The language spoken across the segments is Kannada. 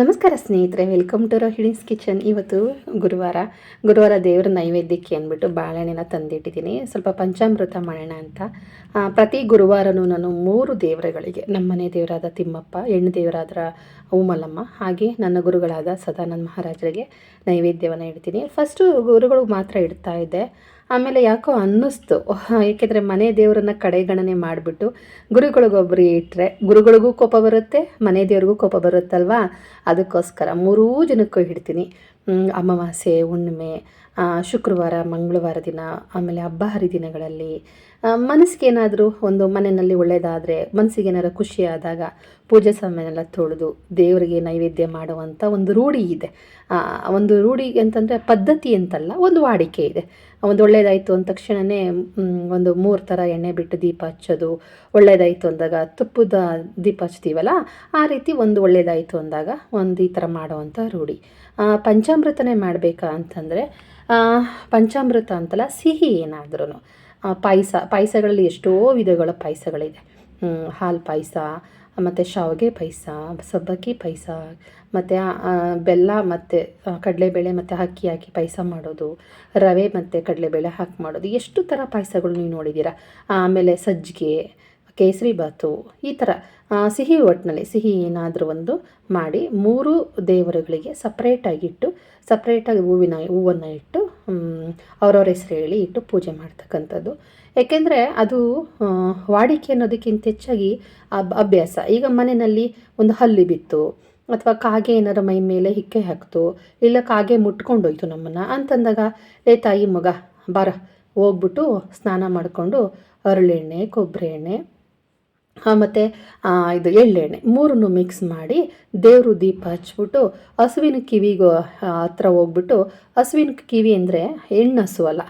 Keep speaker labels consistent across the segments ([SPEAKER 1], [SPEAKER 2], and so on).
[SPEAKER 1] ನಮಸ್ಕಾರ ಸ್ನೇಹಿತರೆ ವೆಲ್ಕಮ್ ಟು ರೋಹಿಣೀಸ್ ಕಿಚನ್ ಇವತ್ತು ಗುರುವಾರ ಗುರುವಾರ ದೇವರ ನೈವೇದ್ಯಕ್ಕೆ ಅಂದ್ಬಿಟ್ಟು ಬಾಳೆಹಣ್ಣಿನ ತಂದಿಟ್ಟಿದ್ದೀನಿ. ಸ್ವಲ್ಪ ಪಂಚಾಮೃತ ಮಾಡೋಣ ಅಂತ. ಪ್ರತಿ ಗುರುವಾರನೂ ನಾನು ಮೂರು ದೇವರುಗಳಿಗೆ, ನಮ್ಮನೆ ದೇವರಾದ ತಿಮ್ಮಪ್ಪ, ಹೆಣ್ಣು ದೇವರಾದ ಉಮಲಮ್ಮ, ಹಾಗೆ ನನ್ನ ಗುರುಗಳಾದ ಸದಾನಂದ ಮಹಾರಾಜರಿಗೆ ನೈವೇದ್ಯವನ್ನು ಇಡ್ತೀನಿ. ಫಸ್ಟು ಗುರುಗಳು ಮಾತ್ರ ಇಡ್ತಾ ಇದ್ದೆ. ಆಮೇಲೆ ಯಾಕೋ ಅನ್ನಿಸ್ತು. ಏಕೆಂದರೆ ಮನೆ ದೇವರನ್ನ ಕಡೆಗಣನೆ ಮಾಡಿಬಿಟ್ಟು ಗುರುಗಳಿಗೊಬ್ಬರು ಇಟ್ಟರೆ ಗುರುಗಳಿಗೂ ಕೋಪ ಬರುತ್ತೆ, ಮನೆ ದೇವ್ರಿಗೂ ಕೋಪ ಬರುತ್ತಲ್ವಾ? ಅದಕ್ಕೋಸ್ಕರ ಮೂರೂ ಜನಕ್ಕೂ ಹಿಡ್ತೀನಿ ಅಮಾವಾಸ್ಯೆ, ಹುಣ್ಣಿಮೆ ಶುಕ್ರವಾರ, ಮಂಗಳವಾರ ದಿನ, ಆಮೇಲೆ ಹಬ್ಬ ಹರಿದಿನಗಳಲ್ಲಿ ಮನಸ್ಸಿಗೆ ಏನಾದರೂ ಒಂದು ಮನೆಯಲ್ಲಿ ಒಳ್ಳೆಯದಾದರೆ ಮನಸ್ಸಿಗೆ ಏನಾದ್ರು ಖುಷಿ ಆದಾಗ ಪೂಜೆ ಸಮಯನೆಲ್ಲ ತೊಳೆದು ದೇವರಿಗೆ ನೈವೇದ್ಯ ಮಾಡುವಂಥ ಒಂದು ರೂಢಿ ಇದೆ. ಒಂದು ರೂಢಿ ಅಂತಂದರೆ ಪದ್ಧತಿ ಅಂತಲ್ಲ, ಒಂದು ವಾಡಿಕೆ ಇದೆ. ಒಂದು ಒಳ್ಳೇದಾಯಿತು ಅಂದ ತಕ್ಷಣವೇ ಒಂದು ಮೂರು ಥರ ಎಣ್ಣೆ ಬಿಟ್ಟು ದೀಪ ಹಚ್ಚೋದು, ಒಳ್ಳೇದಾಯಿತು ಅಂದಾಗ ತುಪ್ಪದ ದೀಪ ಹಚ್ತೀವಲ್ಲ, ಆ ರೀತಿ ಒಂದು ಒಳ್ಳೇದಾಯಿತು ಅಂದಾಗ ಒಂದು ಈ ಥರ ಮಾಡುವಂಥ ರೂಢಿ. ಪಂಚಾಮೃತನೇ ಮಾಡಬೇಕಾ ಅಂತಂದರೆ ಪಂಚಾಮೃತ ಅಂತಲ್ಲ ಸಿಹಿ ಏನಾದ್ರೂ ಪಾಯಸ, ಪಾಯಸಗಳಲ್ಲಿ ಎಷ್ಟೋ ವಿಧಗಳ ಪಾಯಸಗಳಿದೆ. ಹಾಲು ಪಾಯಸ ಮತ್ತು ಶಾವಿಗೆ ಪಾಯಸ ಸಬ್ಬಕ್ಕಿ ಪಾಯಸ ಮತ್ತು ಬೆಲ್ಲ ಮತ್ತು ಕಡಲೆಬೇಳೆ ಮತ್ತು ಅಕ್ಕಿ ಹಾಕಿ ಪಾಯಸ ಮಾಡೋದು, ರವೆ ಮತ್ತು ಕಡಲೆಬೇಳೆ ಹಾಕಿ ಮಾಡೋದು. ಎಷ್ಟು ಥರ ಪಾಯಸಗಳು ನೀವು ನೋಡಿದ್ದೀರಾ? ಆಮೇಲೆ ಸಜ್ಜಿಗೆ, ಕೇಸರಿ ಬಾತು, ಈ ಥರ ಸಿಹಿ ಒಟ್ಟಿನಲ್ಲಿ ಸಿಹಿ ಏನಾದರೂ ಒಂದು ಮಾಡಿ, ಮೂರು ದೇವರುಗಳಿಗೆ ಸಪ್ರೇಟಾಗಿಟ್ಟು ಸಪ್ರೇಟಾಗಿ ಹೂವಿನ, ಹೂವನ್ನು ಇಟ್ಟು ಅವರವ್ರ ಹೆಸರು ಹೇಳಿ ಇಟ್ಟು ಪೂಜೆ ಮಾಡ್ತಕ್ಕಂಥದ್ದು. ಏಕೆಂದರೆ ಅದು ವಾಡಿಕೆ ಅನ್ನೋದಕ್ಕಿಂತ ಹೆಚ್ಚಾಗಿ ಅಬ್, ಅಭ್ಯಾಸ. ಈಗ ಮನೆಯಲ್ಲಿ ಒಂದು ಹಲ್ಲಿ ಬಿತ್ತು, ಅಥವಾ ಕಾಗೆ ಏನಾರ ಮೈ ಮೇಲೆ ಹಿಕ್ಕೆ ಹಾಕ್ತು, ಇಲ್ಲ ಕಾಗೆ ಮುಟ್ಕೊಂಡೋಯ್ತು ನಮ್ಮನ್ನು, ಅಂತಂದಾಗ ಏ ತಾಯಿ ಮಗ, ಬಾರ, ಹೋಗ್ಬಿಟ್ಟು ಸ್ನಾನ ಮಾಡಿಕೊಂಡು ಅರಳೆಣ್ಣೆ ಕೊಬ್ಬರಿ ಎಣ್ಣೆ ಮತ್ತು ಇದು ಎಳ್ಳೆಣ್ಣೆ ಮೂರನ್ನು ಮಿಕ್ಸ್ ಮಾಡಿ ದೇವರು ದೀಪ ಹಚ್ಬಿಟ್ಟು, ಹಸುವಿನ ಕಿವಿಗೂ ಹತ್ರ ಹೋಗ್ಬಿಟ್ಟು, ಹಸುವಿನ ಕಿವಿ ಅಂದರೆ ಹೆಣ್ಣು ಹಸು ಅಲ್ಲ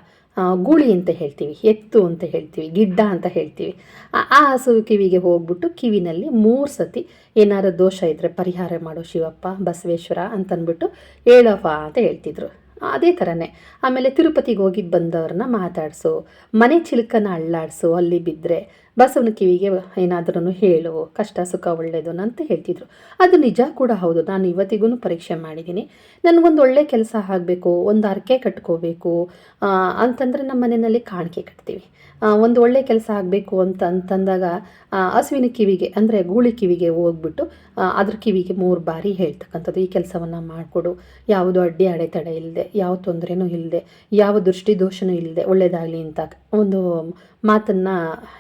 [SPEAKER 1] ಗೂಳಿ ಅಂತ ಹೇಳ್ತೀವಿ, ಎತ್ತು ಅಂತ ಹೇಳ್ತೀವಿ, ಗಿಡ್ಡ ಅಂತ ಹೇಳ್ತೀವಿ. ಆ- ಹಸು ಕಿವಿಗೆ ಹೋಗ್ಬಿಟ್ಟು ಕಿವಿನಲ್ಲಿ ಮೂರು ಸತಿ ಏನಾರು ದೋಷ ಇದ್ದರೆ ಪರಿಹಾರ ಮಾಡೋ ಶಿವಪ್ಪ, ಬಸವೇಶ್ವರ ಅಂತಂದ್ಬಿಟ್ಟು ಹೇಳಪ್ಪ ಅಂತ ಹೇಳ್ತಿದ್ರು. ಅದೇ ಥರನೇ ಆಮೇಲೆ ತಿರುಪತಿಗೆ ಹೋಗಿ ಬಂದವ್ರನ್ನ ಮಾತಾಡಿಸು, ಮನೆ ಚಿಲುಕನ ಅಳ್ಳಾಡಿಸು, ಅಲ್ಲಿ ಬಿದ್ದರೆ ಬಸವನ ಕಿವಿಗೆ ಏನಾದ್ರೂ ಹೇಳು, ಕಷ್ಟ, ಸುಖ ಒಳ್ಳೆಯದು ಅಂತ ಹೇಳ್ತಿದ್ರು. ಅದು ನಿಜ ಕೂಡ ಹೌದು. ನಾನು ಇವತ್ತಿಗೂ ಪರೀಕ್ಷೆ ಮಾಡಿದ್ದೀನಿ. ನನಗೊಂದು ಒಳ್ಳೆ ಕೆಲಸ ಆಗಬೇಕು, ಒಂದು ಅರ್ಕೆ ಕಟ್ಕೋಬೇಕು ಅಂತಂದರೆ ನಮ್ಮ ಮನೆಯಲ್ಲಿ ಕಾಣಿಕೆ ಕಟ್ತೀವಿ. ಒಂದು ಒಳ್ಳೆ ಕೆಲಸ ಆಗಬೇಕು ಅಂತ ಅಂತಂದಾಗ ಹಸುವಿನ ಕಿವಿಗೆ, ಅಂದರೆ ಗೂಳಿ ಕಿವಿಗೆ ಹೋಗ್ಬಿಟ್ಟು ಅದ್ರ ಕಿವಿಗೆ ಮೂರು ಬಾರಿ ಹೇಳ್ತಕ್ಕಂಥದ್ದು, ಈ ಕೆಲಸವನ್ನು ಮಾಡಿಕೊಡು, ಯಾವುದು ಅಡ್ಡಿ, ಅಡೆತಡೆ ಇಲ್ಲದೆ ಯಾವ ತೊಂದರೆನೂ ಇಲ್ಲದೆ ಯಾವ ದೃಷ್ಟಿ ದೋಷನೂ ಇಲ್ಲದೆ ಒಳ್ಳೆಯದಾಗಲಿ ಅಂತ ಒಂದು ಮಾತನ್ನು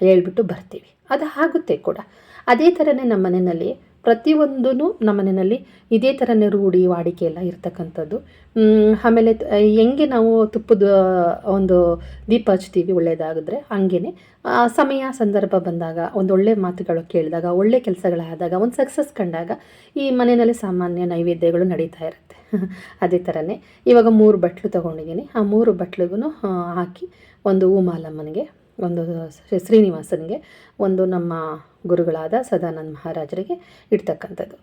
[SPEAKER 1] ಹೇಳ್ಬಿಟ್ಟು ಬರ್ತೀವಿ. ಅದು ಆಗುತ್ತೆ ಕೂಡ. ಅದೇ ಥರನೇ ನಮ್ಮ ಮನೆಯಲ್ಲಿ ಪ್ರತಿಯೊಂದೂ ನಮ್ಮ ಮನೆಯಲ್ಲಿ ಇದೇ ಥರನೇ ರೂಢಿ ವಾಡಿಕೆ ಎಲ್ಲ ಇರ್ತಕ್ಕಂಥದ್ದು. ಆಮೇಲೆ ಹೆಂಗೆ ನಾವು ತುಪ್ಪದ ಒಂದು ದೀಪ ಹಚ್ತೀವಿ ಒಳ್ಳೆಯದಾಗಿದ್ರೆ ಹಂಗೇ ಸಮಯ, ಸಂದರ್ಭ ಬಂದಾಗ, ಒಂದು ಒಳ್ಳೆ ಮಾತುಗಳು ಕೇಳಿದಾಗ, ಒಳ್ಳೆ ಕೆಲಸಗಳಾದಾಗ, ಒಂದು ಸಕ್ಸಸ್ ಕಂಡಾಗ ಈ ಮನೆಯಲ್ಲಿ ಸಾಮಾನ್ಯ ನೈವೇದ್ಯಗಳು ನಡೀತಾ ಇರುತ್ತೆ. ಅದೇ ಥರನೇ ಇವಾಗ ಮೂರು ಬಟ್ಲು ತೊಗೊಂಡಿದ್ದೀನಿ. ಆ ಮೂರು ಬಟ್ಲಿಗೂ ಹಾಕಿ ಒಂದು ಉಮಾಲಮ್ಮನಿಗೆ, ಒಂದು ಶ್ರೀನಿವಾಸನಿಗೆ, ಒಂದು ನಮ್ಮ ಗುರುಗಳಾದ ಸದಾನಂದ ಮಹಾರಾಜರಿಗೆ ಇಡ್ತಕ್ಕಂಥದ್ದು.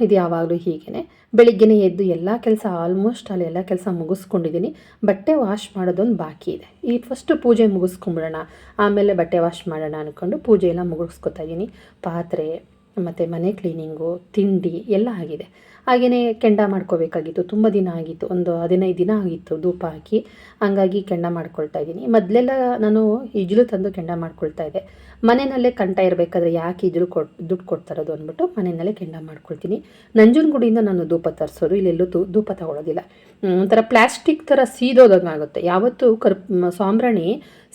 [SPEAKER 1] ಇದು ಯಾವಾಗಲೂ ಹೀಗೇ ಬೆಳಿಗ್ಗೆನೇ ಎದ್ದು ಎಲ್ಲ ಕೆಲಸ ಆಲ್ಮೋಸ್ಟ್ ಅಲ್ಲಿ ಎಲ್ಲ ಕೆಲಸ ಮುಗಿಸ್ಕೊಂಡಿದ್ದೀನಿ. ಬಟ್ಟೆ ವಾಶ್ ಮಾಡೋದೊಂದು ಬಾಕಿ ಇದೆ. ಈ ಫಸ್ಟು ಪೂಜೆ ಮುಗಿಸ್ಕೊಂಬಿಡೋಣ. ಆಮೇಲೆ ಬಟ್ಟೆ ವಾಶ್ ಮಾಡೋಣ ಅಂದ್ಕೊಂಡು ಪೂಜೆ ಎಲ್ಲ ಮುಗಿಸ್ಕೊತಾ ಇದ್ದೀನಿ. ಪಾತ್ರೆ, ಮತ್ತು ಮನೆ ಕ್ಲೀನಿಂಗು, ತಿಂಡಿ ಎಲ್ಲ ಆಗಿದೆ. ಹಾಗೆಯೇ ಕೆಂಡ ಮಾಡ್ಕೋಬೇಕಾಗಿತ್ತು. ತುಂಬ ದಿನ ಆಗಿತ್ತು. ಒಂದು ಹದಿನೈದು ದಿನ ಆಗಿತ್ತು ಧೂಪ ಹಾಕಿ. ಹಂಗಾಗಿ ಕೆಂಡ ಮಾಡ್ಕೊಳ್ತಾ ಇದ್ದೀನಿ. ಮೊದಲೆಲ್ಲ ನಾನು ಇಜ್ಲು ತಂದು ಕೆಂಡ ಮಾಡ್ಕೊಳ್ತಾ ಇದ್ದೆ. ಮನೆಯಲ್ಲೇ ಕಂಠ ಇರಬೇಕಾದ್ರೆ ಯಾಕೆ ಇಜ್ಲು ಕೊಟ್ಟು ದುಡ್ಡು ಕೊಡ್ತಾರೋದು ಅಂದ್ಬಿಟ್ಟು ಮನೆಯಲ್ಲೇ ಕೆಂಡ ಮಾಡ್ಕೊಳ್ತೀನಿ. ನಂಜನಗೂಡಿಯಿಂದ ನಾನು ಧೂಪ ತರಿಸೋದು. ಇಲ್ಲೆಲ್ಲೂ ತು ಧೂಪ ತಗೊಳ್ಳೋದಿಲ್ಲ ಒಂಥರ ಪ್ಲಾಸ್ಟಿಕ್ ಥರ ಸೀದೋದಂಗಾಗುತ್ತೆ. ಯಾವತ್ತೂ ಕರ್ ಸಾಂಬ್ರಾಣಿ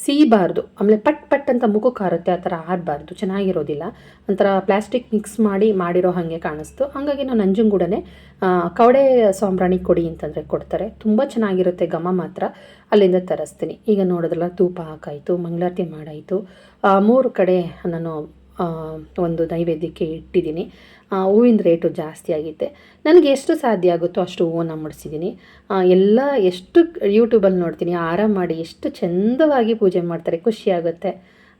[SPEAKER 1] ಸೀಬಾರ್ದು. ಆಮೇಲೆ ಪಟ್ ಪಟ್ ಅಂತ ಮುಖಕ್ಕೆ ಕಾರುತ್ತೆ, ಆ ಥರ ಆಡಬಾರ್ದು ಚೆನ್ನಾಗಿರೋದಿಲ್ಲ. ಒಂಥರ ಪ್ಲಾಸ್ಟಿಕ್ ಮಿಕ್ಸ್ ಮಾಡಿ, ಮಾಡಿರೋ ಹಾಗೆ ಕಾಣಿಸ್ತು. ಹಾಗಾಗಿ ನಾನು ನಂಜುಂಗೂಡನೆ ಕವಡೆ ಸಾಂಬ್ರಾಣಿ ಕೊಡಿ ಅಂತಂದರೆ ಕೊಡ್ತಾರೆ. ತುಂಬ ಚೆನ್ನಾಗಿರುತ್ತೆ ಘಮ ಮಾತ್ರ. ಅಲ್ಲಿಂದ ತರಿಸ್ತೀನಿ. ಈಗ ನೋಡಿದ್ರಲ್ಲ, ತೂಪ ಹಾಕಾಯಿತು, ಮಂಗಳಾರತಿ ಮಾಡಾಯಿತು. ಮೂರು ಕಡೆ ನಾನು ಒಂದು ನೈವೇದ್ಯಕ್ಕೆ ಇಟ್ಟಿದ್ದೀನಿ. ಹೂವಿನ ರೇಟು ಜಾಸ್ತಿ ಆಗಿದೆ. ನನಗೆ ಎಷ್ಟು ಸಾಧ್ಯ ಆಗುತ್ತೋ ಅಷ್ಟು ಹೂವನ್ನು ಮುಡಿಸಿದ್ದೀನಿ. ಎಲ್ಲ ಎಷ್ಟು ಯೂಟ್ಯೂಬಲ್ಲಿ ನೋಡ್ತೀನಿ, ಆರಾಮ ಮಾಡಿ ಎಷ್ಟು ಚಂದವಾಗಿ ಪೂಜೆ ಮಾಡ್ತಾರೆ ಖುಷಿಯಾಗುತ್ತೆ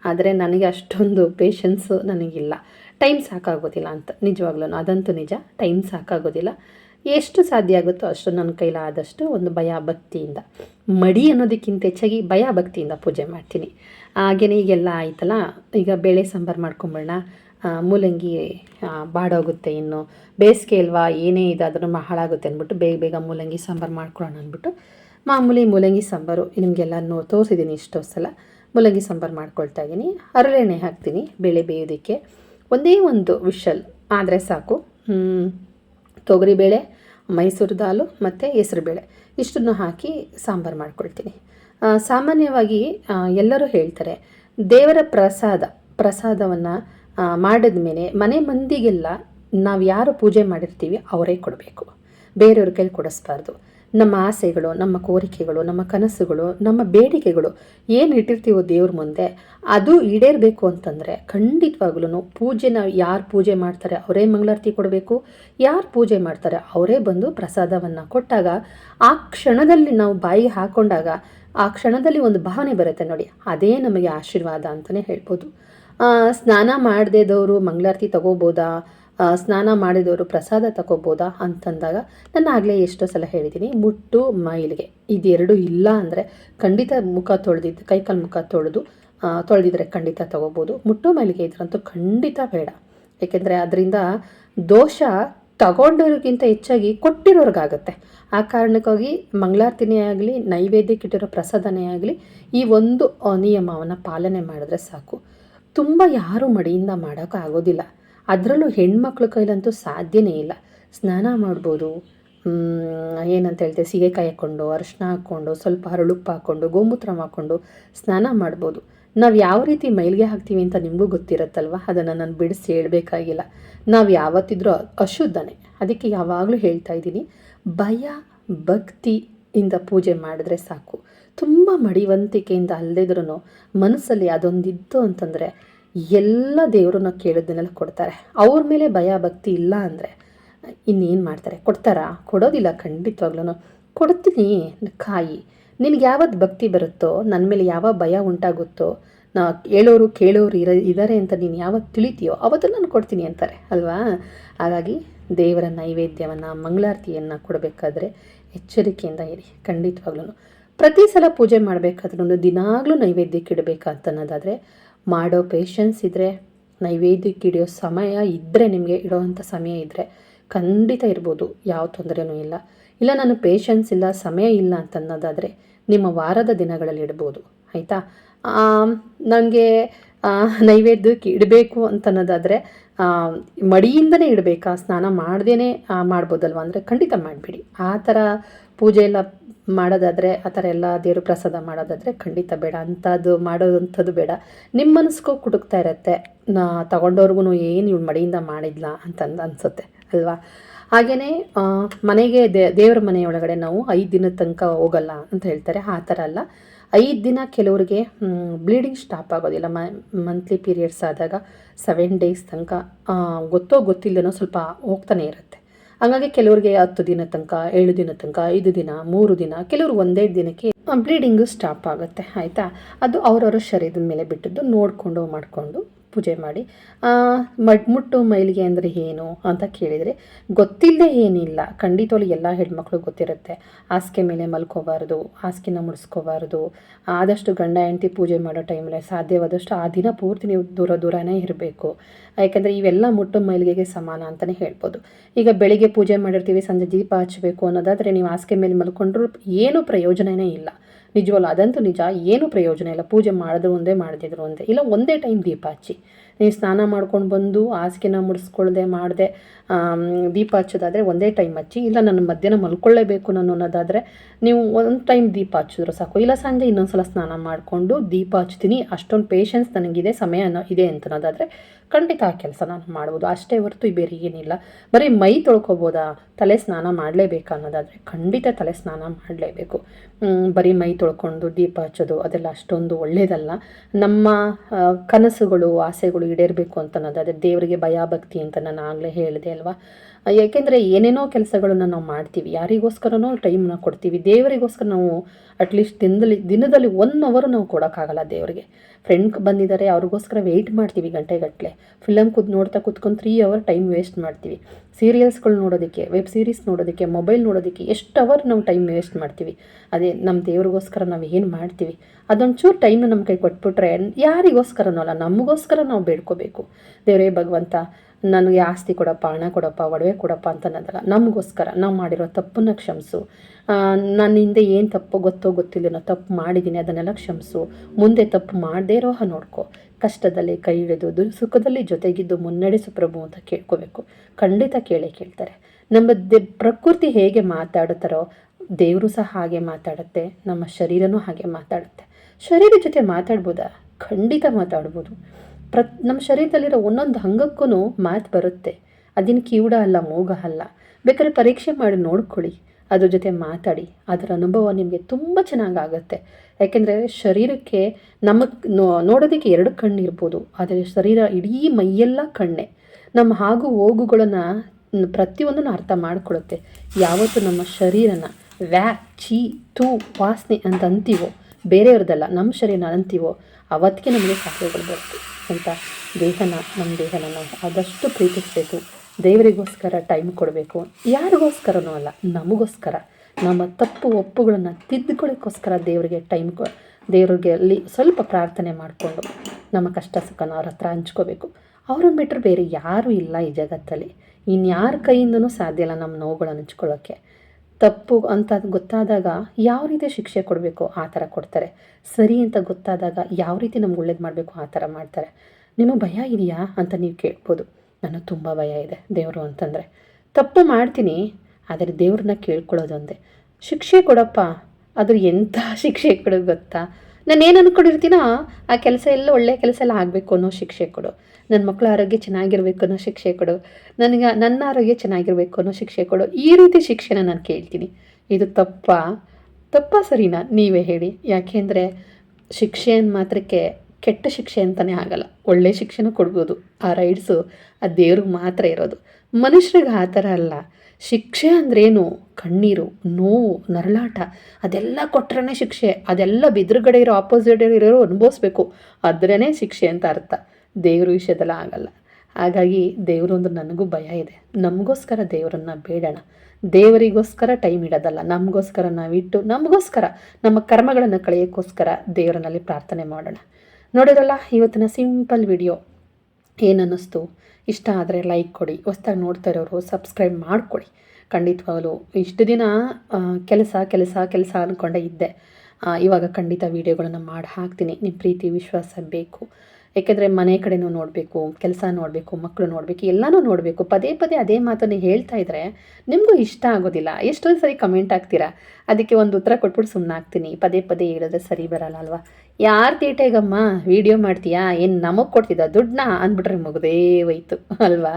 [SPEAKER 1] ಆದರೆ ನನಗೆ ಅಷ್ಟೊಂದು ಪೇಷನ್ಸು ನನಗಿಲ್ಲ. ಟೈಮ್ ಸಾಕಾಗೋದಿಲ್ಲ ಅಂತ, ನಿಜವಾಗ್ಲೂ ಅದಂತೂ ನಿಜ. ಟೈಮ್ ಸಾಕಾಗೋದಿಲ್ಲ. ಎಷ್ಟು ಸಾಧ್ಯ ಆಗುತ್ತೋ ಅಷ್ಟು ನನ್ನ ಕೈಲಾದಷ್ಟು ಒಂದು ಭಯ ಭಕ್ತಿಯಿಂದ ಮಡಿ ಅನ್ನೋದಕ್ಕಿಂತ ಹೆಚ್ಚಾಗಿ ಭಯ ಭಕ್ತಿಯಿಂದ ಪೂಜೆ ಮಾಡ್ತೀನಿ. ಹಾಗೆಯೇ ಈಗೆಲ್ಲ ಆಯ್ತಲ್ಲ, ಈಗ ಬೇಳೆ ಸಾಂಬಾರು ಮಾಡ್ಕೊಂಬಿಡೋಣ. ಮೂಲಂಗಿ ಬಾಡೋಗುತ್ತೆ ಇನ್ನು. ಬೇಸಿಗೆ ಅಲ್ವಾ, ಏನೇ ಇದಾದರೂ ಹಾಳಾಗುತ್ತೆ ಅಂದ್ಬಿಟ್ಟು ಬೇಗ ಬೇಗ ಮೂಲಂಗಿ ಸಾಂಬಾರು ಮಾಡ್ಕೊಳ್ಳೋಣ ಅಂದ್ಬಿಟ್ಟು ಮಾಮೂಲಿ ಮೂಲಂಗಿ ಸಾಂಬಾರು ನಿಮಗೆಲ್ಲ ನೋ ತೋರಿಸಿದ್ದೀನಿ ಇಷ್ಟೋ ಸಲ ಮೂಲಂಗಿ ಸಾಂಬಾರು ಮಾಡ್ಕೊಳ್ತಾ ಇದ್ದೀನಿ. ಹರಳೆಣ್ಣೆ ಹಾಕ್ತೀನಿ ಬೇಳೆ ಬೇಯೋದಕ್ಕೆ. ಒಂದೇ ಒಂದು ವಿಷಲ್ ಆದರೆ ಸಾಕು. ತೊಗರಿ ಬೇಳೆ, ಮೈಸೂರು ದಾಲು ಮತ್ತು ಹೆಸರುಬೇಳೆ ಇಷ್ಟನ್ನು ಹಾಕಿ ಸಾಂಬಾರು ಮಾಡ್ಕೊಳ್ತೀನಿ. ಸಾಮಾನ್ಯವಾಗಿ ಎಲ್ಲರೂ ಹೇಳ್ತಾರೆ, ದೇವರ ಪ್ರಸಾದ, ಪ್ರಸಾದವನ್ನು ಮಾಡಿದ ಮೇಲೆ ಮನೆ ಮಂದಿಗೆಲ್ಲ ನಾವು ಯಾರು ಪೂಜೆ ಮಾಡಿರ್ತೀವಿ ಅವರೇ ಕೊಡಬೇಕು. ಬೇರೆಯವ್ರ ಕೈಲಿ ಕೊಡಿಸ್ಬಾರ್ದು. ನಮ್ಮ ಆಸೆಗಳು, ನಮ್ಮ ಕೋರಿಕೆಗಳು, ನಮ್ಮ ಕನಸುಗಳು, ನಮ್ಮ ಬೇಡಿಕೆಗಳು ಏನು ಇಟ್ಟಿರ್ತೀವೋ ದೇವ್ರ ಮುಂದೆ ಅದು ಈಡೇರಬೇಕು ಅಂತಂದರೆ ಖಂಡಿತವಾಗ್ಲೂ ನಾವು ಯಾರು ಪೂಜೆ ಮಾಡ್ತಾರೆ ಅವರೇ ಮಂಗಳಾರತಿ ಕೊಡಬೇಕು. ಯಾರು ಪೂಜೆ ಮಾಡ್ತಾರೆ ಅವರೇ ಬಂದು ಪ್ರಸಾದವನ್ನು ಕೊಟ್ಟಾಗ ಆ ಕ್ಷಣದಲ್ಲಿ ನಾವು ಬಾಯಿಗೆ ಹಾಕೊಂಡಾಗ ಆ ಕ್ಷಣದಲ್ಲಿ ಒಂದು ಭಾವನೆ ಬರುತ್ತೆ ನೋಡಿ. ಅದೇ ನಮಗೆ ಆಶೀರ್ವಾದ ಅಂತಲೇ ಹೇಳ್ಬೋದು. ಸ್ನಾನ ಮಾಡದೇದವರು ಮಂಗಳಾರತಿ ತಗೋಬೋದಾ? ಸ್ನಾನ ಮಾಡಿದವರು ಪ್ರಸಾದ ತಗೋಬೋದಾ? ಅಂತಂದಾಗ ನಾನು ಆಗಲೇ ಎಷ್ಟೋ ಸಲ ಹೇಳಿದ್ದೀನಿ, ಮುಟ್ಟು ಮೈಲಿಗೆ. ಇದೆರಡು ಇಲ್ಲ ಅಂದರೆ ಖಂಡಿತ ಮುಖ ತೊಳೆದಿದ್ದು ಕೈಕಾಲು ಮುಖ ತೊಳೆದು ತೊಳೆದಿದ್ರೆ ಖಂಡಿತ ತಗೋಬೋದು. ಮುಟ್ಟು ಮೈಲಿಗೆ ಇದ್ರಂತೂ ಖಂಡಿತ ಬೇಡ. ಏಕೆಂದರೆ ಅದರಿಂದ ದೋಷ ತಗೊಂಡಿರೋಕ್ಕಿಂತ ಹೆಚ್ಚಾಗಿ ಕೊಟ್ಟಿರೋರ್ಗಾಗತ್ತೆ. ಆ ಕಾರಣಕ್ಕಾಗಿ ಮಂಗಳಾರತಿನೇ ಆಗಲಿ ನೈವೇದ್ಯಕ್ಕಿಟ್ಟಿರೋ ಪ್ರಸಾದನೇ ಆಗಲಿ, ಈ ಒಂದು ನಿಯಮವನ್ನು ಪಾಲನೆ ಮಾಡಿದ್ರೆ ಸಾಕು. ತುಂಬ ಯಾರೂ ಮಡಿಯಿಂದ ಮಾಡೋಕ್ಕಾಗೋದಿಲ್ಲ ಅದರಲ್ಲೂ ಹೆಣ್ಮಕ್ಳ ಕೈಲಂತೂ ಸಾಧ್ಯನೇ ಇಲ್ಲ. ಸ್ನಾನ ಮಾಡ್ಬೋದು ಏನಂತ ಹೇಳ್ತೆ, ಸೀಗೆಕಾಯಿ ಹಾಕ್ಕೊಂಡು ಅರಿಶಿನ ಹಾಕ್ಕೊಂಡು, ಸ್ವಲ್ಪ ಹರಳುಪ್ಪು ಹಾಕ್ಕೊಂಡು, ಗೋಮೂತ್ರ ಹಾಕ್ಕೊಂಡು ಸ್ನಾನ ಮಾಡ್ಬೋದು. ನಾವು ಯಾವ ರೀತಿ ಮೈಲಿಗೆ ಹಾಕ್ತೀವಿ ಅಂತ ನಿಮಗೂ ಗೊತ್ತಿರುತ್ತಲ್ವ? ಅದನ್ನು ನಾನು ಬಿಡಿಸಿ ಹೇಳಬೇಕಾಗಿಲ್ಲ. ನಾವು ಯಾವತ್ತಿದ್ರೂ ಅಶುದ್ಧನೇ. ಅದಕ್ಕೆ ಯಾವಾಗಲೂ ಹೇಳ್ತಾ ಇದ್ದೀನಿ, ಭಯ ಭಕ್ತಿಯಿಂದ ಪೂಜೆ ಮಾಡಿದ್ರೆ ಸಾಕು. ತುಂಬ ಮಡಿವಂತಿಕೆಯಿಂದ ಅಲ್ಲದಿದ್ರೂ ಮನಸ್ಸಲ್ಲಿ ಅದೊಂದಿತ್ತು ಅಂತಂದರೆ ಎಲ್ಲ ದೇವರನ್ನ ಕೇಳಿದ್ದನ್ನೆಲ್ಲ ಕೊಡ್ತಾರೆ. ಅವ್ರ ಮೇಲೆ ಭಯ, ಭಕ್ತಿ ಇಲ್ಲ ಅಂದರೆ ಇನ್ನೇನು ಮಾಡ್ತಾರೆ? ಕೊಡ್ತಾರಾ? ಕೊಡೋದಿಲ್ಲ ಖಂಡಿತವಾಗ್ಲೂ ಕೊಡ್ತೀನಿ ಕಾಯಿ, ನಿನಗೆ ಯಾವತ್ತು ಭಕ್ತಿ ಬರುತ್ತೋ ನನ್ನ ಮೇಲೆ ಯಾವ ಭಯ ಉಂಟಾಗುತ್ತೋ, ನಾ ಹೇಳೋರು ಕೇಳೋರು ಇರ ಇದ್ದಾರೆ ಅಂತ ನೀನು ಯಾವತ್ತು ತಿಳಿತೀಯೋ ಅವತ್ತು ನಾನು ಕೊಡ್ತೀನಿ ಅಂತಾರೆ, ಅಲ್ವಾ? ಹಾಗಾಗಿ ದೇವರ ನೈವೇದ್ಯವನ್ನು, ಮಂಗಳಾರತಿಯನ್ನು ಕೊಡಬೇಕಾದ್ರೆ ಎಚ್ಚರಿಕೆಯಿಂದ ಇರಿ ಖಂಡಿತವಾಗ್ಲೂ ಪ್ರತಿ ಸಲ ಪೂಜೆ ಮಾಡಬೇಕಾದ್ರೂ ದಿನಾಗಲೂ ನೈವೇದ್ಯಕ್ಕೆ ಇಡಬೇಕಂತ ಅನ್ನೋದಾದರೆ ಮಾಡೋ ಪೇಷನ್ಸ್ ಇದ್ದರೆ ನೈವೇದ್ಯಕ್ಕೆ ಇಡೋ ಸಮಯ ಇದ್ದರೆ ನಿಮಗೆ ಇಡೋವಂಥ ಸಮಯ ಇದ್ದರೆ ಖಂಡಿತ ಇರ್ಬೋದು, ಯಾವ ತೊಂದರೆನೂ ಇಲ್ಲ. ಇಲ್ಲ, ನಾನು ಪೇಷನ್ಸ್ ಇಲ್ಲ, ಸಮಯ ಇಲ್ಲ ಅಂತ ಅನ್ನೋದಾದರೆ ನಿಮ್ಮ ವಾರದ ದಿನಗಳಲ್ಲಿ ಇಡ್ಬೋದು, ಆಯಿತಾ? ನನಗೆ ನೈವೇದ್ಯಕ್ಕೆ ಇಡಬೇಕು ಅಂತ ಅನ್ನೋದಾದರೆ ಮಡಿಯಿಂದನೇ ಇಡಬೇಕಾ? ಸ್ನಾನ ಮಾಡ್ದೇ ಮಾಡ್ಬೋದಲ್ವ? ಅಂದರೆ ಖಂಡಿತ ಮಾಡಿಬಿಡಿ. ಆ ಥರ ಪೂಜೆ ಎಲ್ಲ ಮಾಡೋದಾದರೆ ಆ ಥರ ಎಲ್ಲ ದೇವ್ರ ಪ್ರಸಾದ ಮಾಡೋದಾದರೆ ಖಂಡಿತ ಬೇಡ. ಅಂಥದ್ದು ಮಾಡೋದಂಥದ್ದು ಬೇಡ. ನಿಮ್ಮ ಮನಸ್ಗೂ ಕುಟುಕ್ತಾ ಇರತ್ತೆ. ನಾ ತಗೊಂಡವ್ರಿಗೂ ಏನು ಇವ್ಳು ಮಡಿಯಿಂದ ಮಾಡಿದ್ಲಾ ಅಂತಂದು ಅನಿಸುತ್ತೆ, ಅಲ್ವಾ? ಹಾಗೆಯೇ ಮನೆಗೆ ದೇ, ದೇವ್ರ ಮನೆಯೊಳಗಡೆ ನಾವು ಐದು ದಿನದ ತನಕ ಹೋಗಲ್ಲ ಅಂತ ಹೇಳ್ತಾರೆ. ಆ ಥರ ಅಲ್ಲ. ಐದು ದಿನ ಕೆಲವರಿಗೆ ಬ್ಲೀಡಿಂಗ್ ಸ್ಟಾಪ್ ಆಗೋದಿಲ್ಲ. ಮಂತ್ಲಿ ಪೀರಿಯಡ್ಸ್ ಆದಾಗ ಸೆವೆನ್ ಡೇಸ್ ತನಕ ಗೊತ್ತೋ ಗೊತ್ತಿಲ್ಲನೋ ಸ್ವಲ್ಪ ಹೋಗ್ತಾನೆ ಇರುತ್ತೆ. ಹಾಗಾಗಿ ಕೆಲವರಿಗೆ ಹತ್ತು ದಿನ ತನಕ, ಏಳು ದಿನ ತನಕ, ಐದು ದಿನ, ಮೂರು ದಿನ, ಕೆಲವರು ಒಂದೇ ದಿನಕ್ಕೆ ಬ್ಲೀಡಿಂಗು ಸ್ಟಾಪ್ ಆಗುತ್ತೆ, ಆಯಿತಾ? ಅದು ಅವರವರ ಶರೀರದ ಮೇಲೆ ಬಿಟ್ಟಿದ್ದು ನೋಡಿಕೊಂಡು ಮಾಡಿಕೊಂಡು ಪೂಜೆ ಮಾಡಿ ಮಡ್ಮುಟ್ಟು ಮಡ್, ಮುಟ್ಟು ಮೈಲಿಗೆ ಅಂದರೆ ಏನು ಅಂತ ಕೇಳಿದರೆ, ಗೊತ್ತಿಲ್ಲದೆ ಏನಿಲ್ಲ. ಖಂಡಿತವಾಗಿ ಎಲ್ಲ ಹೆಣ್ಮಕ್ಳು ಗೊತ್ತಿರುತ್ತೆ. ಹಾಸಿಗೆ ಮೇಲೆ ಮಲ್ಕೋಬಾರ್ದು, ಹಾಸಿಗೆನ ಮುಡಿಸ್ಕೋಬಾರ್ದು. ಆದಷ್ಟು ಗಂಡ ಹೆಂಡತಿ ಪೂಜೆ ಮಾಡೋ ಟೈಮಲ್ಲಿ ಸಾಧ್ಯವಾದಷ್ಟು ಆ ದಿನ ಪೂರ್ತಿ ನೀವು ದೂರ ದೂರನೇ ಇರಬೇಕು. ಯಾಕೆಂದರೆ ಇವೆಲ್ಲ ಮುಟ್ಟು ಮೈಲಿಗೆಗೆ ಸಮಾನ ಅಂತಲೇ ಹೇಳ್ಬೋದು. ಈಗ ಬೆಳಿಗ್ಗೆ ಪೂಜೆ ಮಾಡಿರ್ತೀವಿ, ಸಂಜೆ ದೀಪ ಹಚ್ಚಬೇಕು ಅನ್ನೋದಾದರೆ ನೀವು ಹಾಸಿಗೆ ಮೇಲೆ ಮಲ್ಕೊಂಡ್ರೂ ಏನೂ ಪ್ರಯೋಜನವೇ ಇಲ್ಲ. ನಿಜವಲ್ಲ, ಅದಂತೂ ನಿಜ, ಏನೂ ಪ್ರಯೋಜನ ಇಲ್ಲ. ಪೂಜೆ ಮಾಡಿದ್ರು ಒಂದೇ ಮಾಡ್ತಿದ್ರು ಒಂದೇ ಇಲ್ಲ, ಒಂದೇ ಟೈಮ್ ದೀಪ ಹಚ್ಚಿ ನೀವು ಸ್ನಾನ ಮಾಡ್ಕೊಂಡು ಬಂದು ಹಾಸಿಗೆನ ಮುಡಿಸ್ಕೊಳ್ದೆ ಮಾಡಿದೆ ದೀಪ ಹಚ್ಚೋದಾದರೆ ಒಂದೇ ಟೈಮ್ ಹಚ್ಚಿ, ಇಲ್ಲ ನಾನು ಮಧ್ಯಾಹ್ನ ಮಲ್ಕೊಳ್ಳೇಬೇಕು ನಾನು ಅನ್ನೋದಾದರೆ ನೀವು ಒಂದು ಟೈಮ್ ದೀಪ ಹಚ್ಚಿದ್ರು ಸಾಕು. ಇಲ್ಲ ಸಂಜೆ ಇನ್ನೊಂದ್ಸಲ ಸ್ನಾನ ಮಾಡಿಕೊಂಡು ದೀಪ ಹಚ್ತೀನಿ, ಅಷ್ಟೊಂದು ಪೇಷನ್ಸ್ ನನಗಿದೆ, ಸಮಯ ಇದೆ ಅಂತ ಅನ್ನೋದಾದರೆ ಖಂಡಿತ ಆ ಕೆಲಸ ನಾನು ಮಾಡ್ಬೋದು. ಅಷ್ಟೇ ಹೊರತು ಬೇರೆ ಏನಿಲ್ಲ. ಬರೀ ಮೈ ತೊಳ್ಕೊಬೋದಾ? ತಲೆ ಸ್ನಾನ ಮಾಡಲೇಬೇಕಾ ಅನ್ನೋದಾದರೆ ಖಂಡಿತ ತಲೆ ಸ್ನಾನ ಮಾಡಲೇಬೇಕು. ಬರೀ ಮೈ ತೊಳ್ಕೊಂಡು ದೀಪ ಹಚ್ಚೋದು ಅದೆಲ್ಲ ಅಷ್ಟೊಂದು ಒಳ್ಳೆಯದಲ್ಲ ನಮ್ಮ ಕನಸುಗಳು, ಆಸೆಗಳು ಈಡೇರಬೇಕು ಅಂತ ಅನ್ನೋದು, ಅದೇ ದೇವರಿಗೆ ಭಯ ಭಕ್ತಿ ಅಂತ ನಾನು ಆಗಲೇ ಹೇಳಿದೆ ಅಲ್ವಾ? ಯಾಕೆಂದರೆ ಏನೇನೋ ಕೆಲಸಗಳನ್ನು ನಾವು ಮಾಡ್ತೀವಿ, ಯಾರಿಗೋಸ್ಕರನೋ ಟೈಮ್ನ ಕೊಡ್ತೀವಿ, ದೇವರಿಗೋಸ್ಕರ ನಾವು ಅಟ್ಲೀಸ್ಟ್ ದಿನದಲ್ಲಿ ದಿನದಲ್ಲಿ ಒನ್ ಅವರು ನಾವು ಕೊಡೋಕ್ಕಾಗಲ್ಲ ದೇವರಿಗೆ. ಫ್ರೆಂಡ್ ಬಂದಿದ್ದಾರೆ, ಅವ್ರಿಗೋಸ್ಕರ ವೆಯ್ಟ್ ಮಾಡ್ತೀವಿ ಗಂಟೆಗಟ್ಟಲೆ ಫಿಲಮ್ ಕುದ್, ನೋಡ್ತಾ ಕೂತ್ಕೊಂಡು ತ್ರೀ ಅವರ್ ಟೈಮ್ ವೇಸ್ಟ್ ಮಾಡ್ತೀವಿ. ಸೀರಿಯಲ್ಸ್ಗಳು ನೋಡೋದಕ್ಕೆ ವೆಬ್ ಸೀರೀಸ್ ನೋಡೋದಕ್ಕೆ ಮೊಬೈಲ್ ನೋಡೋದಕ್ಕೆ ಎಷ್ಟು ಅವರ್ ನಾವು ಟೈಮ್ ವೇಸ್ಟ್ ಮಾಡ್ತೀವಿ. ಅದೇ ನಮ್ಮ ದೇವ್ರಿಗೋಸ್ಕರ ನಾವು ಏನು ಮಾಡ್ತೀವಿ? ಅದೊಂಚೂರು ಟೈಮ್ನ ನಮ್ಮ ಕೈ ಕೊಟ್ಬಿಟ್ರೆ ಯಾರಿಗೋಸ್ಕರನೋ ಅಲ್ಲ, ನಮಗೋಸ್ಕರ ನಾವು ಬೇಡ್ಕೋಬೇಕು. ದೇವರೇ ಭಗವಂತ, ನನಗೆ ಆಸ್ತಿ ಕೊಡಪ್ಪ, ಹಣ ಕೊಡಪ್ಪ, ಒಡವೆ ಕೊಡಪ್ಪ ಅಂತ ಅನ್ನೋದಲ್ಲ, ನಮಗೋಸ್ಕರ ನಾವು ಮಾಡಿರೋ ತಪ್ಪನ್ನು ಕ್ಷಮಿಸು. ನನ್ನ ಹಿಂದೆ ಏನು ತಪ್ಪು ಗೊತ್ತೋ ಗೊತ್ತಿಲ್ಲನೋ ತಪ್ಪು ಮಾಡಿದ್ದೀನಿ ಅದನ್ನೆಲ್ಲ ಕ್ಷಮಿಸು. ಮುಂದೆ ತಪ್ಪು ಮಾಡದೇ ಇರೋ ನೋಡ್ಕೊ. ಕಷ್ಟದಲ್ಲಿ ಕೈ ಹಿಡಿದು ಸುಖದಲ್ಲಿ ಜೊತೆಗಿದ್ದು ಮುನ್ನಡೆಸು ಪ್ರಭು ಅಂತ ಕೇಳ್ಕೋಬೇಕು. ಖಂಡಿತ ಕೇಳೇ ಕೇಳ್ತಾರೆ. ನಮ್ಮ ದೆ, ಪ್ರಕೃತಿ ಹೇಗೆ ಮಾತಾಡುತ್ತಾರೋ ದೇವರು ಸಹ ಹಾಗೆ ಮಾತಾಡುತ್ತೆ, ನಮ್ಮ ಶರೀರನೂ ಹಾಗೆ ಮಾತಾಡುತ್ತೆ. ಶರೀರ ಜೊತೆ ಮಾತಾಡ್ಬೋದಾ? ಖಂಡಿತ ಮಾತಾಡ್ಬೋದು. ಪ್ರತ್ ನಮ್ಮ ಶರೀರದಲ್ಲಿರೋ ಒಂದೊಂದು ಅಂಗಕ್ಕೂ ಮಾತು ಬರುತ್ತೆ. ಅದಿನ ಕಿವುಡ ಅಲ್ಲ, ಮೂಗ ಅಲ್ಲ. ಬೇಕಾದ್ರೆ ಪರೀಕ್ಷೆ ಮಾಡಿ ನೋಡ್ಕೊಳ್ಳಿ. ಅದ್ರ ಜೊತೆ ಮಾತಾಡಿ. ಅದರ ಅನುಭವ ನಿಮಗೆ ತುಂಬ ಚೆನ್ನಾಗಾಗುತ್ತೆ ಯಾಕೆಂದರೆ ಶರೀರಕ್ಕೆ ನಮಗೆ ನೋಡೋದಕ್ಕೆ ಎರಡು ಕಣ್ಣು ಇರ್ಬೋದು ಆದರೆ ಶರೀರ ಇಡೀ ಮೈಯೆಲ್ಲ ಕಣ್ಣೆ. ನಮ್ಮ ಹಾಗೂ ಹೋಗುಗಳನ್ನು ಪ್ರತಿಯೊಂದನ್ನು ಅರ್ಥ ಮಾಡಿಕೊಳ್ಳುತ್ತೆ ಯಾವತ್ತು ನಮ್ಮ ಶರೀರನ ವ್ಯಾ, ಚಿ, ತೂ, ವಾಸನೆ ಅಂತ ಅಂತೀವೋ ಬೇರೆಯವ್ರದ್ದಲ್ಲ, ನಮ್ಮ ಶರೀರನ ಅಂತೀವೋ ಅವತ್ತಿಗೆ ನಮಗೆ ಕಾಯಿಲೆಗಳು ಬರುತ್ತೆ. ಅಂತ ದೇಹನ, ನಮ್ಮ ದೇಹನ ನಾವು ಆದಷ್ಟು ಪ್ರೀತಿಸಬೇಕು. ದೇವರಿಗೋಸ್ಕರ ಟೈಮ್ ಕೊಡಬೇಕು. ಯಾರಿಗೋಸ್ಕರನೂ ಅಲ್ಲ, ನಮಗೋಸ್ಕರ. ನಮ್ಮ ತಪ್ಪು ಒಪ್ಪುಗಳನ್ನು ತಿದ್ದುಕೊಳ್ಳೋಕ್ಕೋಸ್ಕರ ದೇವರಿಗೆ ಟೈಮ್ ಕೊ, ದೇವರಿಗೆ ಅಲ್ಲಿ ಸ್ವಲ್ಪ ಪ್ರಾರ್ಥನೆ ಮಾಡಿಕೊಂಡು ನಮ್ಮ ಕಷ್ಟ ಸುಖನ ಅವ್ರ ಹತ್ರ ಹಂಚ್ಕೋಬೇಕು. ಅವ್ರನ್ನ ಬಿಟ್ಟರೆ ಬೇರೆ ಯಾರೂ ಇಲ್ಲ ಈ ಜಗತ್ತಲ್ಲಿ. ಇನ್ಯಾರ ಕೈಯಿಂದನೂ ಸಾಧ್ಯ ಇಲ್ಲ ನಮ್ಮ ನೋವುಗಳನ್ನು ಹಂಚ್ಕೊಳ್ಳೋಕ್ಕೆ ತಪ್ಪು ಅಂತ ಗೊತ್ತಾದಾಗ ಯಾವ ರೀತಿ ಶಿಕ್ಷೆ ಕೊಡಬೇಕು ಆ ಥರ ಕೊಡ್ತಾರೆ. ಸರಿ ಅಂತ ಗೊತ್ತಾದಾಗ ಯಾವ ರೀತಿ ನಮ್ಗೆ ಒಳ್ಳೇದು ಮಾಡಬೇಕು ಆ ಥರ ಮಾಡ್ತಾರೆ. ನಿಮಗೆ ಭಯ ಇದೆಯಾ ಅಂತ ನೀವು ಕೇಳ್ಬೋದು. ನನಗೆ ತುಂಬ ಭಯ ಇದೆ ದೇವರು ಅಂತಂದರೆ. ತಪ್ಪು ಮಾಡ್ತೀನಿ, ಆದರೆ ದೇವ್ರನ್ನ ಕೇಳ್ಕೊಳ್ಳೋದೊಂದೇ ಶಿಕ್ಷೆ ಕೊಡಪ್ಪ ಅದು ಎಂಥ ಶಿಕ್ಷೆ ಕೊಡೋದು ಗೊತ್ತಾ? ನಾನು ಏನು ಅಂದ್ಕೊಂಡಿರ್ತೀನೋ ಆ ಕೆಲಸ ಎಲ್ಲ ಒಳ್ಳೆಯ ಕೆಲಸ ಎಲ್ಲ ಆಗಬೇಕು ಅನ್ನೋ ಶಿಕ್ಷೆ ಕೊಡು. ನನ್ನ ಮಕ್ಕಳ ಆರೋಗ್ಯ ಚೆನ್ನಾಗಿರಬೇಕು ಅನ್ನೋ ಶಿಕ್ಷೆ ಕೊಡು. ನನಗೆ ನನ್ನ ಆರೋಗ್ಯ ಚೆನ್ನಾಗಿರಬೇಕು ಅನ್ನೋ ಶಿಕ್ಷೆ ಕೊಡು. ಈ ರೀತಿ ಶಿಕ್ಷೆನ ನಾನು ಕೇಳ್ತೀನಿ. ಇದು ತಪ್ಪ. ತಪ್ಪ ಸರಿನಾ? ನೀವೇ ಹೇಳಿ. ಯಾಕೆಂದರೆ ಶಿಕ್ಷೆ ಮಾತ್ರಕ್ಕೆ ಕೆಟ್ಟ ಶಿಕ್ಷೆ ಅಂತಲೇ ಆಗಲ್ಲ. ಒಳ್ಳೆ ಶಿಕ್ಷೆನ ಕೊಡ್ಬೋದು. ಆ ರೈಡ್ಸು ಆ ದೇವ್ರಿಗೆ ಮಾತ್ರ ಇರೋದು. ಮನುಷ್ಯರಿಗೆ ಆ ಥರ ಅಲ್ಲ. ಶಿಕ್ಷೆ ಅಂದ್ರೇನು ಕಣ್ಣೀರು, ನೋವು, ನರಳಾಟ. ಅದೆಲ್ಲ ಕೊಟ್ರೇ ಶಿಕ್ಷೆ. ಅದೆಲ್ಲ ಬಿದ್ರುಗಡೆ ಇರೋ ಆಪೋಸಿಟ್ ಇರೋರು ಅನುಭವಿಸ್ಬೇಕು. ಅದ್ರೇ ಶಿಕ್ಷೆ ಅಂತ ಅರ್ಥ. ದೇವ್ರ ವಿಷಯದಲ್ಲ ಆಗಲ್ಲ. ಹಾಗಾಗಿ ದೇವರು ಅಂದ್ರೆ ನನಗೂ ಭಯ ಇದೆ. ನಮಗೋಸ್ಕರ ದೇವರನ್ನು ಬೇಡೋಣ. ದೇವರಿಗೋಸ್ಕರ ಟೈಮ್ ಇಡೋದಲ್ಲ. ನಮಗೋಸ್ಕರ ನಾವಿಟ್ಟು, ನಮಗೋಸ್ಕರ, ನಮ್ಮ ಕರ್ಮಗಳನ್ನು ಕಳೆಯೋಕ್ಕೋಸ್ಕರ ದೇವರನಲ್ಲಿ ಪ್ರಾರ್ಥನೆ ಮಾಡೋಣ. ನೋಡಿರಲ್ಲ ಇವತ್ತಿನ ಸಿಂಪಲ್ ವಿಡಿಯೋ ಏನನ್ನಿಸ್ತು? ಇಷ್ಟ ಆದರೆ ಲೈಕ್ ಕೊಡಿ. ಹೊಸ್ದಾಗಿ ನೋಡ್ತಾ ಇರೋರು ಸಬ್ಸ್ಕ್ರೈಬ್ ಮಾಡಿಕೊಡಿ. ಖಂಡಿತವಾಗಲೂ ಇಷ್ಟು ದಿನ ಕೆಲಸ ಕೆಲಸ ಕೆಲಸ ಅಂದ್ಕೊಂಡೇ ಇದ್ದೆ. ಇವಾಗ ಖಂಡಿತ ವೀಡಿಯೋಗಳನ್ನು ಮಾಡಿ ಹಾಕ್ತೀನಿ ನಿಮ್ಮ ಪ್ರೀತಿ, ವಿಶ್ವಾಸ ಬೇಕು. ಏಕೆಂದರೆ ಮನೆ ಕಡೆನೂ ನೋಡಬೇಕು, ಕೆಲಸ ನೋಡಬೇಕು ಮಕ್ಕಳು ನೋಡಬೇಕು, ಎಲ್ಲನೂ ನೋಡಬೇಕು. ಪದೇ ಪದೇ ಅದೇ ಮಾತನ್ನು ಹೇಳ್ತಾ ಇದ್ದರೆ ನಿಮಗೂ ಇಷ್ಟ ಆಗೋದಿಲ್ಲ. ಎಷ್ಟೊಂದು ಸರಿ ಕಮೆಂಟ್ ಆಗ್ತೀರಾ ಅದಕ್ಕೆ ಒಂದು ಉತ್ತರ ಕೊಟ್ಬಿಟ್ಟು ಸುಮ್ಮನೆ ಆಗ್ತೀನಿ ಪದೇ ಪದೇ ಹೇಳಿದ್ರೆ ಸರಿ ಬರಲ್ಲ ಅಲ್ವಾ? ಯಾರು ತೀಟೆಗಮ್ಮ? ವೀಡಿಯೋ ಮಾಡ್ತೀಯಾ? ಏನು ನಮಗೆ ಕೊಡ್ತಿದ್ದ? ದುಡ್ಡನ್ನ ಅಂದ್ಬಿಟ್ರೆ ಮುಗದೇ ಹೋಯ್ತು ಅಲ್ವಾ?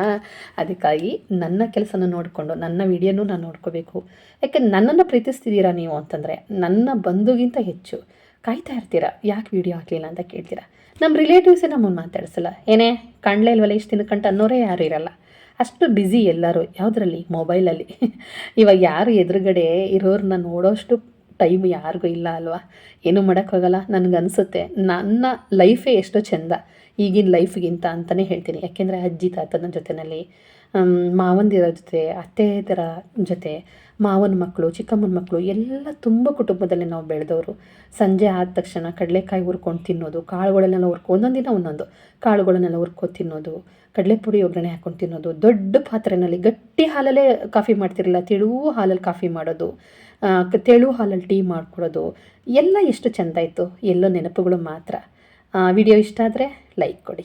[SPEAKER 1] ಅದಕ್ಕಾಗಿ ನನ್ನ ಕೆಲಸನ ನೋಡಿಕೊಂಡು, ನನ್ನ ವಿಡಿಯೋನೂ ನಾನು ನೋಡ್ಕೋಬೇಕು. ಯಾಕೆ ನನ್ನನ್ನು ಪ್ರೀತಿಸ್ತಿದ್ದೀರಾ ನೀವು ಅಂತಂದರೆ ನನ್ನ ಬಂಧುಗಿಂತ ಹೆಚ್ಚು. ಕಾಯ್ತಾ ಇರ್ತೀರಾ? ಯಾಕೆ ವೀಡಿಯೋ ಹಾಕಲಿಲ್ಲ ಅಂತ ಕೇಳ್ತೀರ? ನಮ್ಮ ರಿಲೇಟಿವ್ಸೇ ನಮ್ಮನ್ನು ಮಾತಾಡಿಸಲ್ಲ. ಏನೇ, ಕಾಣಲೇ ಇಲ್ವಲ್ಲ ಇಷ್ಟು ದಿನಕ್ಕಂಟ ಅನ್ನೋರೇ ಯಾರು ಇರಲ್ಲ. ಅಷ್ಟು ಬ್ಯುಸಿ ಎಲ್ಲರೂ, ಯಾವುದರಲ್ಲಿ? ಮೊಬೈಲಲ್ಲಿ ಇವಾಗ ಯಾರು ಎದುರುಗಡೆ ಇರೋರನ್ನ ನೋಡೋಷ್ಟು ಟೈಮ್ ಯಾರಿಗೂ ಇಲ್ಲ ಅಲ್ವಾ? ಏನೂ ಮಾಡೋಕ್ಕಾಗಲ್ಲ ನನಗನ್ಸುತ್ತೆ. ನನ್ನ ಲೈಫೇ ಎಷ್ಟೋ ಚೆಂದ. ಈಗಿನ ಲೈಫ್ಗಿಂತ ಅಂತಲೇ ಹೇಳ್ತೀನಿ. ಯಾಕೆಂದರೆ ಅಜ್ಜಿ, ತಾತನ ಜೊತೆಯಲ್ಲಿ ಮಾವಂದಿರ ಜೊತೆ ಅತ್ತೆ ಥರ ಜೊತೆ ಮಾವನ ಮಕ್ಕಳು ಚಿಕ್ಕಮ್ಮನ ಮಕ್ಕಳು ಎಲ್ಲ ತುಂಬ ಕುಟುಂಬದಲ್ಲಿ ನಾವು ಬೆಳೆದವರು. ಸಂಜೆ ಆದ ತಕ್ಷಣ ಕಡಲೆಕಾಯಿ ಹುರ್ಕೊಂಡು ತಿನ್ನೋದು, ಕಾಳುಗಳನ್ನೆಲ್ಲ ಹುರ್ಕೊ, ಒಂದೊಂದು ದಿನ ಒಂದೊಂದು, ಕಾಳುಗಳನ್ನೆಲ್ಲ ಹುರ್ಕೊ ತಿನ್ನೋದು, ಕಡಲೆಪುಡಿ ಒಗ್ಗರಣೆ ಹಾಕೊಂಡು ತಿನ್ನೋದು, ದೊಡ್ಡ ಪಾತ್ರೆಯಲ್ಲಿ ಗಟ್ಟಿ ಹಾಲಲ್ಲೇ ಕಾಫಿ ಮಾಡ್ತಿರಲಿಲ್ಲ ತೆಳು ಹಾಲಲ್ಲಿ ಕಾಫಿ ಮಾಡೋದು ತೆಳು ಹಾಲಲ್ಲಿ ಟೀ ಮಾಡಿಕೊಡೋದು, ಎಲ್ಲ ಎಷ್ಟು ಚೆಂದ ಇತ್ತು, ಎಲ್ಲೋ ನೆನಪುಗಳು ಮಾತ್ರ. ವಿಡಿಯೋ ಇಷ್ಟ ಆದರೆ ಲೈಕ್ ಕೊಡಿ.